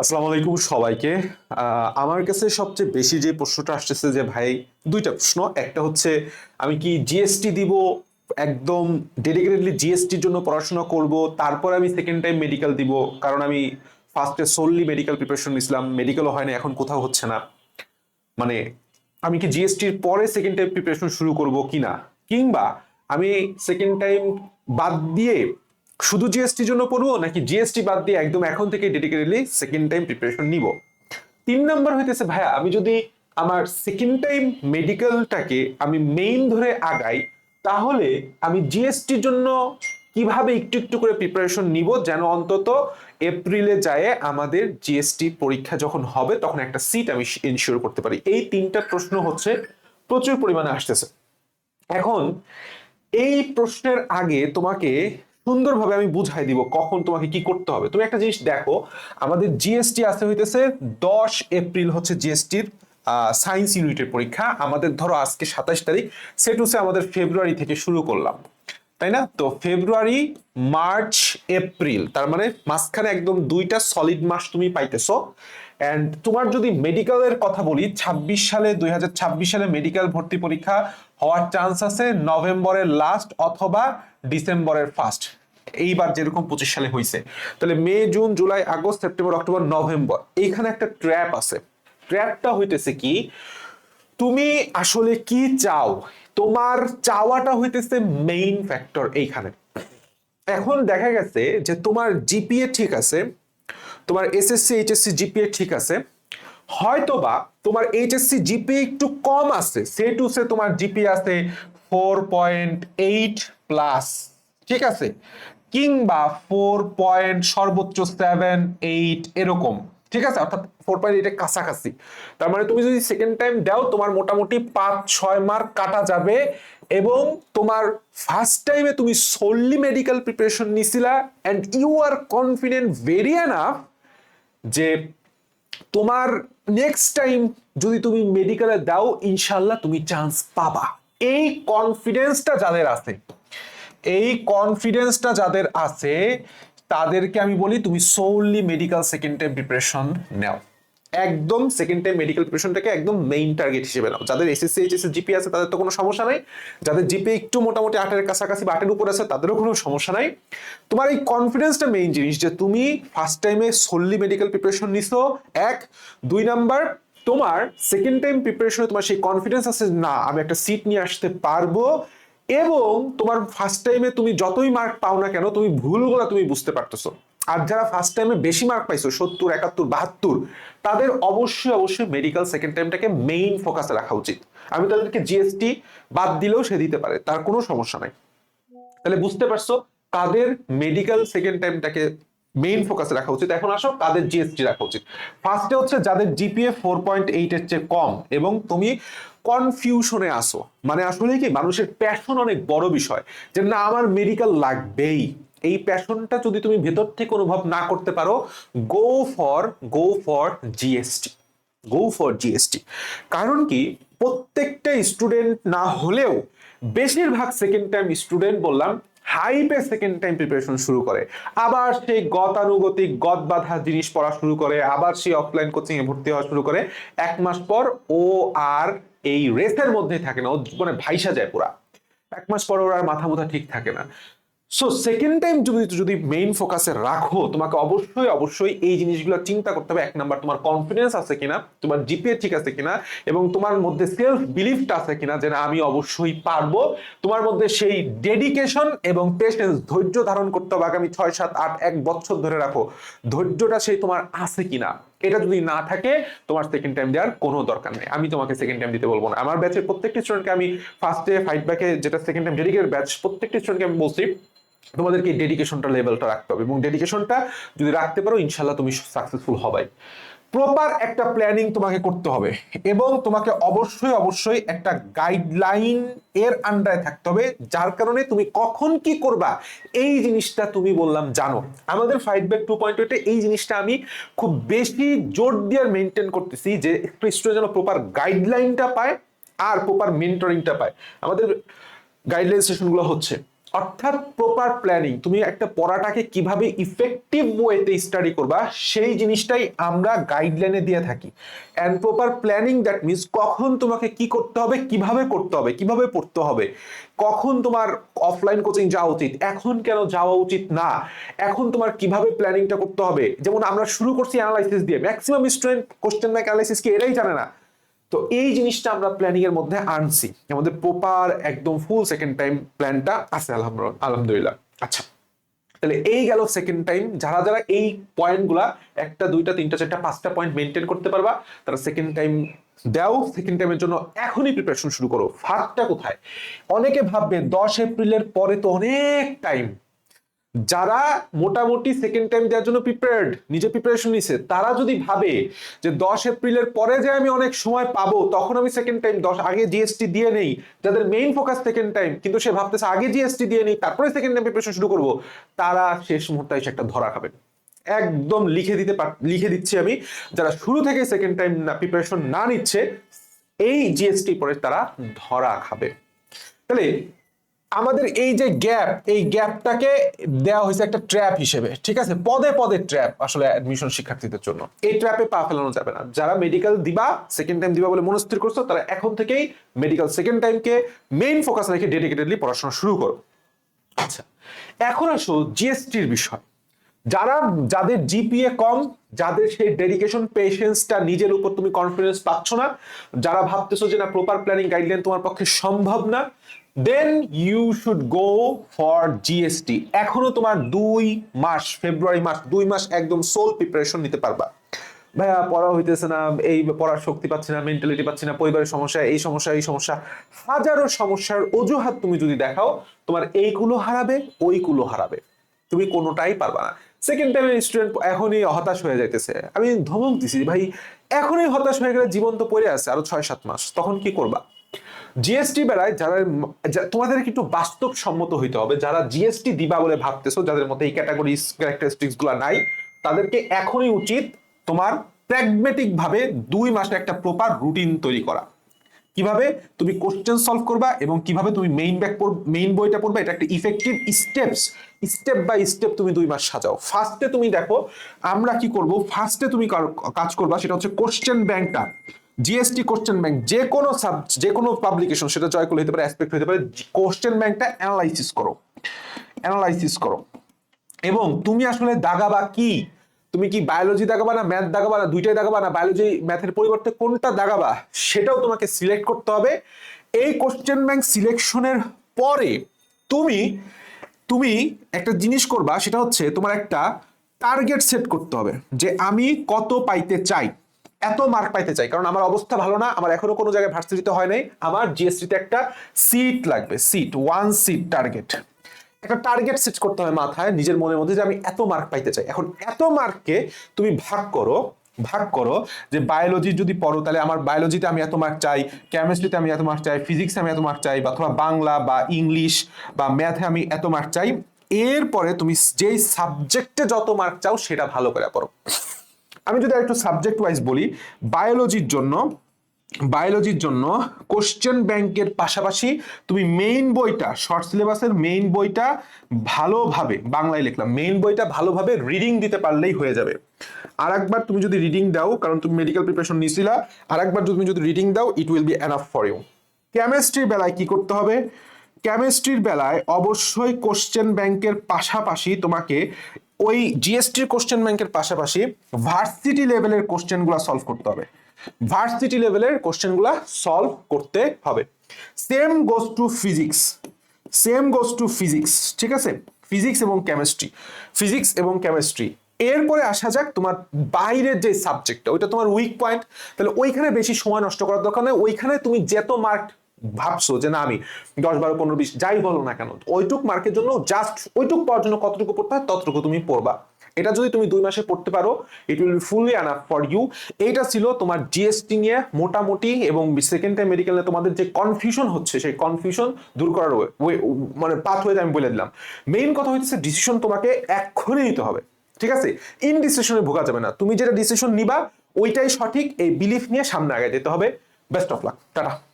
আসসালামু আলাইকুম সবাইকে। আমার কাছে সবচেয়ে বেশি যে প্রশ্নটা আসতেছে যে, ভাই, দুইটা প্রশ্ন। একটা হচ্ছে, আমি কি জিএসটি দিব, একদম ডেডিকেটেডলি জিএসটির জন্য পড়াশোনা করব, তারপর আমি সেকেন্ড টাইম মেডিকেল দিব, কারণ আমি ফার্স্টে সোললি মেডিকেল প্রিপারেশন নিছিলাম মেডিকেলও হয় না এখন কোথাও হচ্ছে না। মানে আমি কি জিএসটির পরে সেকেন্ড টাইম প্রিপারেশন শুরু করব কিনা? কিংবা, আমি সেকেন্ড টাইম বাদ দিয়ে শুধু জিএসটির জন্য পড়ব নাকি জিএসটি বাদ দিয়ে একদম এখন থেকে ডেডিকেটেডলি সেকেন্ড টাইম প্রিপারেশন নিব? তিন নাম্বার হইতেছে, ভাইয়া, আমি যদি আমার সেকেন্ড টাইম মেডিকেলটাকে আমি মেইন ধরে আগাই, তাহলে আমি জিএসটির জন্য কীভাবে একটু একটু করে প্রিপারেশন নিব যেন অন্তত এপ্রিলে যায় আমাদের জিএসটি পরীক্ষা যখন হবে, তখন একটা সিট আমি ইনশিওর করতে পারি। এই তিনটা প্রশ্ন হচ্ছে, প্রচুর পরিমাণে আসতেছে। এখন, এই প্রশ্নের আগে তোমাকে সুন্দরভাবে আমি বুঝাই দিব কখন তোমাকে কি করতে হবে। তুমি একটা জিনিস দেখো, আমাদের জিএসটি আসতে হইতেছে দশ এপ্রিল হচ্ছে জিএসটির সায়েন্স ইউনিটের পরীক্ষা। আমাদের ধরো আজকে সাতাশ তারিখ সেটুসে আমাদের ফেব্রুয়ারি থেকে শুরু করলাম। তাই না? তো ফেব্রুয়ারি, মার্চ, এপ্রিল, তার মানে মাঝখানে একদম দুইটা সলিড মাস তুমি পাইতেছো। অ্যান্ড তোমার যদি মেডিকেলের কথা বলি, ছাব্বিশ সালে, দুই সালে মেডিকেল ভর্তি পরীক্ষা হওয়ার চান্স আছে নভেম্বরের লাস্ট অথবা ডিসেম্বরের ফার্স্ট এইবার যেরকম পঁচিশ সালে হয়েছে তাহলে May, June, July, August, September, October, November, এইখানে একটা ট্র্যাপ আছে। ট্র্যাপটা হইতেছে কি, তুমি আসলে কি চাও? তোমার চাওয়াটা হইতেছে মেইন ফ্যাক্টর এইখানে। এখন দেখা গেছে যে তোমার জিপিএ ঠিক আছে, তোমার এসএসসি এইচএসসি জিপিএ ঠিক আছে, হয়তোবা তোমার এইচএসসি জিপিএ একটু কম আছে, সে টু সে তোমার জিপিএ আছে ফোর পয়েন্ট এইট প্লাস ঠিক আছে? কিংবা ফোর পয়েন্ট সর্বোচ্চ সেভেন এইট এরকম। ঠিক আছে? অর্থাৎ ফোর পয়েন্ট এইটের কাছাকাছি। তার মানে তুমি যদি সেকেন্ড টাইম দাও, তোমার মোটামুটি পাঁচ, ছয় মার্ক কাটা যাবে এবং তোমার ফার্স্ট টাইমে তুমি solely medical preparation নিছিলা and you are confident very enough যে তোমার নেক্সট টাইম যদি তুমি মেডিকেলে দাও ইনশাল্লাহ তুমি চান্স পাবা। এই কনফিডেন্সটা যাদের আছে, এই কনফিডেন্সটা যাদের আছে তাদেরকে আমি বলি তুমি solely medical second time preparation নাও। একদম সেকেন্ড টাইম মেডিকেল প্রিপারেশনটাকে একদম মেইন টার্গেট হিসেবে নাও। যাদের এসএসসি এইচএসসি জিপি আছে, তাদের তো কোনো সমস্যা নাই। যাদের জিপি একটু মোটামুটি আটের কাছাকাছি বা আটের উপর আছে, তাদেরও কোনো সমস্যা নাই। তোমার এই কনফিডেন্সটা মেইন জিনিস যে তুমি ফার্স্ট টাইমে সোললি মেডিকেল প্রিপারেশন নিছো, এক। দুই নাম্বার, তোমার সেকেন্ড টাইম প্রিপারেশনে তোমার সেই কনফিডেন্স আছে না, আমি একটা সিট নিয়ে আসতে পারব। এবং তোমার ফার্স্ট টাইমে তুমি যতই মার্ক পাও না কেন, তুমি ভুলগুলো তুমি বুঝতে পারতেছো। আর যারা ফার্স্ট টাইমে বেশি মার্ক পাইছো, সত্তর, একাত্তর, বাহাত্তর, তাদের অবশ্যই অবশ্যই মেডিকেল সেকেন্ড টাইমটাকে মেইন ফোকাসে রাখা উচিত। আমি তাদেরকে জিএসটি বাদ দিলেও সে দিতে পারে, তার কোনো সমস্যা নাই। তাহলে বুঝতে পারছ, কাদের মেডিকেল সেকেন্ড টাইমটাকে মেইন ফোকাসে রাখা উচিত। এখন আসো কাদের জিএসটি রাখা উচিত। ফার্স্টে হচ্ছে যাদের জিপিএ ফোর পয়েন্ট এইটের চেয়ে কম এবং তুমি কনফিউশনে আসো। মানে আসলে কি, মানুষের প্যাশন অনেক বড় বিষয় যে, না, আমার মেডিকেল লাগবেই। এই প্যাশনটা যদি তুমি ভেতর থেকে অনুভব না করতে পারো go for go for GST go for GST কারণ কি, প্রত্যেকটা স্টুডেন্ট না হলেও, বেশিরভাগ সেকেন্ড টাইম স্টুডেন্ট বললাম হাইপে সেকেন্ড টাইম প্রিপারেশন শুরু করে। আবার সেই গতানুগতিক গত বাধা জিনিস পড়া শুরু করে, আবার সেই অফলাইন কোচিং এ ভর্তি হওয়া শুরু করে। এক মাস পর ও আর এই রেসের মধ্যে থাকে না, ও মানে ভাইসা যায় পুরা। এক মাস পর ওর আর মাথা মুথা ঠিক থাকে না। সো সেকেন্ড টাইম যদি যদি মেইন ফোকাসে রাখো, তোমাকে অবশ্যই অবশ্যই এই জিনিসগুলো চিন্তা করতে হবে। এক নাম্বার তোমার কনফিডেন্স আছে কিনা, তোমার জিপিএ ঠিক আছে কিনা, এবং তোমার মধ্যে সেলফ বিলিফটা আছে কিনা যে না আমি অবশ্যই পারব। তোমার মধ্যে সেই ডেডিকেশন এবং পেশেন্স ধৈর্য ধারণ করতে হবে। আগামী ছয়, সাত, আট, এক বছর ধরে রাখো। ধৈর্যটা সেই তোমার আছে কিনা? এটা যদি না থাকে, তোমার সেকেন্ড টাইম দেওয়ার কোনো দরকার নেই। আমি তোমাকে সেকেন্ড টাইম দিতে বলব না। আমার ব্যাচের প্রত্যেকটি স্টুডেন্টকে আমি ফার্স্টে ফাইভ ব্যাকে যেটা সেকেন্ড টাইম ডেডিকেটেড ব্যাচ প্রত্যেকটি স্টুডেন্টকে আমি বলছি, তোমাদেরকে ডেডিকেশনটা লেভেলটা রাখতে হবে। এবং ডেডিকেশনটা যদি রাখতে পারো ইনশাল্লাহ তুমি সাকসেসফুল হবাই। প্রপার একটা প্ল্যানিং তোমাকে করতে হবে এবং তোমাকে অবশ্যই অবশ্যই একটা গাইডলাইন এর আন্ডারে থাকতে হবে, যার কারণে তুমি কখন কি করবা, এই জিনিসটা তুমি বললাম জানো। আমাদের ফাইট ব্যাক টু পয়েন্ট এই জিনিসটা আমি খুব বেশি জোর দিয়ে মেনটেন করতেছি যে স্টুডেন্ট যেন প্রপার গাইডলাইনটা পায় আর প্রপার মেন্টরিংটা পায়। আমাদের গাইডলাইন সেশনগুলো হচ্ছে। অর্থাৎ প্রপার প্ল্যানিং তুমি একটা পড়াটাকে কীভাবে ইফেক্টিভ ওয়েতে স্টাডি করবা, সেই জিনিসটাই আমরা গাইডলাইনে দিয়ে থাকি। And proper planning that means কখন তোমাকে কি করতে হবে, কীভাবে করতে হবে, কীভাবে পড়তে হবে, কখন তোমার অফলাইন কোচিং যাওয়া উচিত, এখন কেন যাওয়া উচিত না, এখন তোমার কীভাবে প্ল্যানিংটা করতে হবে। যেমন আমরা শুরু করছি অ্যানালাইসিস দিয়ে maximum student question bank analysis কি এরাই জানে না। তো এই জিনিসটা আমরা প্ল্যানিং এর মধ্যে আনছি। আমাদের প্রপার একদম ফুল সেকেন্ড টাইম প্ল্যানটা আছে আলহামদুলিল্লাহ। আচ্ছা তাহলে এই গেল সেকেন্ড টাইম যারা যারা এই পয়েন্টগুলা একটা, দুইটা, তিনটা, চারটা, পাঁচটা পয়েন্ট মেনটেন করতে পারবা, তারা সেকেন্ড টাইম দাও। সেকেন্ড টাইমের জন্য এখনই প্রিপারেশন শুরু করো। ফার্স্টটা কোথায়? অনেকে ভাববে, দশ এপ্রিলের পরে তো অনেক টাইম যারা মোটামুটি সেকেন্ড টাইম দেওয়ার জন্য প্রিপেয়ার্ড নিজে প্রিপারেশন নিছে, তারা যদি ভাবে যে দশ এপ্রিলের পরে যে আমি অনেক সময় পাবো, তখন আমি সেকেন্ড টাইম দশ, আগে জিএসটি দিয়ে নেই, যাদের মেইন ফোকাস সেকেন্ড টাইম কিন্তু সে ভাবতেছে আগে জিএসটি দিয়ে নেই, তারপরে সেকেন্ড টাইম প্রিপারেশন শুরু করব, তারা শেষ মুহূর্তে এসে একটা ধরা খাবেন একদম লিখে দিতে লিখে দিচ্ছি আমি, যারা শুরু থেকে সেকেন্ড টাইম না প্রিপারেশন না নিচ্ছে, এই জিএসটি পরে তারা ধরা খাবে। তাহলে আমাদের এই যে গ্যাপ, এই গ্যাপটাকে দেওয়া হয়েছে একটা ট্র্যাপ হিসেবে, ঠিক আছে? পদে পদে ট্র্যাপ আসলে অ্যাডমিশন শিক্ষার্থীদের জন্য। এই ট্র্যাপে পা ফেলানো যাবে না। যারা মেডিকেল দিবা সেকেন্ড টাইম দিবা বলে মনস্থির করছ, তারা এখন থেকেই মেডিকেল সেকেন্ড টাইমকে মেইন ফোকাস রেখে ডেডিকেটেডলি পড়াশোনা শুরু করো। আচ্ছা এখন আসো জিএসটির বিষয়। যারা, যাদের জিপিএ কম, যাদের সেই ডেডিকেশন পেশেন্সটা নিজের উপর তুমি কনফিডেন্স পাচ্ছ না, যারা ভাবতেছো যে না প্রপার প্ল্যানিং গাইডলাইন তোমার পক্ষে সম্ভব না then you should go for GST এখনও তোমার দুই মাস ফেব্রুয়ারি মাস, দুই মাস একদম সোল প্রিপারেশন নিতে পারবা। ভাইয়া পড়া হইতেছে না, এই পড়ার শক্তি পাচ্ছি না মেন্টালিটি পাচ্ছি না, পরিবারের সমস্যা, এই সমস্যা এই সমস্যা। হাজারো সমস্যার অজুহাত তুমি যদি দেখাও, তোমার এইগুলো হারাবে, ওইগুলো হারাবে। তুমি কোনোটাই পারবা না। সেকেন্ড টাইমের স্টুডেন্ট এখনই হতাশ হয়ে যাইতেছে। আমি ধমক দিছি, ভাই, এখনই হতাশ হয়ে গেলে জীবন তো পড়ে আছে আরও ছয় সাত মাস, তখন কি করবা? জিএসটি বেলায় যারা যা- তোমাদের একটু বাস্তব সম্মত হইতে হবে। যারা জিএসটি দিবা বলে ভাবতেছো, যাদের মধ্যে এই ক্যাটাগরি ক্যারেক্টারিস্টিক্সগুলো নাই, তাদেরকে এখনই উচিত তোমার প্র্যাগমেটিক ভাবে দুই মাসে একটা প্রপার রুটিন তৈরি করা। কীভাবে? তুমি কোশ্চেন সলভ করবা এবং কীভাবে তুমি মেইন ব্যাক মেইন বইটা পড়বা, এটা একটা effective steps step by step তুমি দুই মাস সাজাও। ফার্স্টে তুমি দেখো, আমরা কি করব? ফার্স্টে তুমি কাজ করবা, সেটা হচ্ছে কোশ্চেন ব্যাংকটা জিএসটি কোশ্চেন ব্যাংক যে কোনো যে কোনো পাবলিকেশন সেটা জয়কুল হতে পারে অ্যাসপেক্ট হতে পারে কোশ্চেন ব্যাংকটা অ্যানালাইসিস করো। অ্যানালাইসিস করো। এবং তুমি আসলে দাগাবা কি? তুমি কি বায়োলজি দাগাবা না ম্যাথ দাগাবা না দুইটাই দাগাবা না বায়োলজি ম্যাথের পরিবর্তে কোনটা দাগাবা, সেটাও তোমাকে সিলেক্ট করতে হবে। এই কোশ্চেন ব্যাংক সিলেকশনের পরে তুমি তুমি একটা জিনিস করবা, সেটা হচ্ছে তোমার একটা টার্গেট সেট করতে হবে, যে আমি কত পাইতে চাই। এত মার্ক পাইতে চাই, কারণ আমার অবস্থা ভালো না, আমার এখনও কোনো জায়গায় ভার্সিটিতে হয় নাই, আমার জিএসটিতে একটা সিট লাগবে সিট ওয়ান সিট টার্গেট একটা টার্গেট সেট করতে হবে মাথায়, নিজের মনের মধ্যে যে আমি এত মার্ক পাইতে চাই। এখন এত মার্ককে তুমি ভাগ করো ভাগ করো যে বায়োলজি যদি পড়ো, তাহলে আমার বায়োলজিতে আমি এত মার্ক চাই কেমিস্ট্রিতে আমি এত মার্ক চাই ফিজিক্সে আমি এত মার্ক চাই অথবা বাংলা বা ইংলিশ বা ম্যাথে আমি এত মার্ক চাই, এরপরে তুমি যেই সাবজেক্টে যত মার্ক চাও, সেটা ভালো করে পড়ো। আমি যদি একটু সাবজেক্ট ওয়াইজ বলি বায়োলজির জন্য বায়োলজির জন্য কোশ্চেন ব্যাংকের পাশাপাশি তুমি মেইন বইটা শর্ট সিলেবাসের মেইন বইটা ভালোভাবে, বাংলায় লিখলাম মেইন বইটা ভালোভাবে রিডিং দিতে পারলেই হয়ে যাবে। আর একবার তুমি যদি রিডিং দাও, কারণ তুমি মেডিকেল প্রিপারেশন নিয়েছিলা আর একবার তুমি যদি রিডিং দাও it will be enough for you কেমিস্ট্রির বেলায় কি করতে হবে? কেমিস্ট্রির বেলায় অবশ্যই কোশ্চেন ব্যাংকের পাশাপাশি তোমাকে ওই জিএসটির কোশ্চেন ব্যাংকের পাশাপাশি ভার্সিটি লেভেলের কোশ্চেনগুলো সলভ করতে হবে। ভার্সিটি লেভেলের কোশ্চেনগুলো সলভ করতে হবে। Same goes to physics same goes to physics ঠিক আছে? ফিজিক্স এবং কেমিস্ট্রি ফিজিক্স এবং কেমিস্ট্রি এরপরে আসা যাক তোমার বাইরের যে সাবজেক্টটা ওইটা তোমার উইক পয়েন্ট তাহলে ওইখানে বেশি সময় নষ্ট করার দরকার নেই। ওইখানে তুমি যত মার্ক ভাবছ যে না, আমি দশ বারো পনেরো বিশ যাই বলো না কেন, ওইটুক মার্কের জন্য জাস্ট ওইটুক পাওয়ার জন্য কতটুকু পড়তে হয় ততটুকু তুমি পড়বা। এটা যদি তুমি দুই মাসে পড়তে পারো it will be fully enough for you এইটা ছিল তোমার জিএসটি নিয়ে মোটামুটি এবং সেকেন্ড টাইম মেডিকেলে তোমাদের যে কনফিউশন হচ্ছে, সেই কনফিউশন দূর করার way- মানে পাথ হয়ে আমি বলে দিলাম। মেইন কথা হচ্ছে ডিসিশন তোমাকে এক্ষুনি নিতে হবে, ঠিক আছে? ইনডিসিশনে ভোগা যাবে না। তুমি যেটা ডিসিশন নিবা, ওইটাই সঠিক, এই বিলিফ নিয়ে সামনে আগে যেতে হবে। Best of luck tata.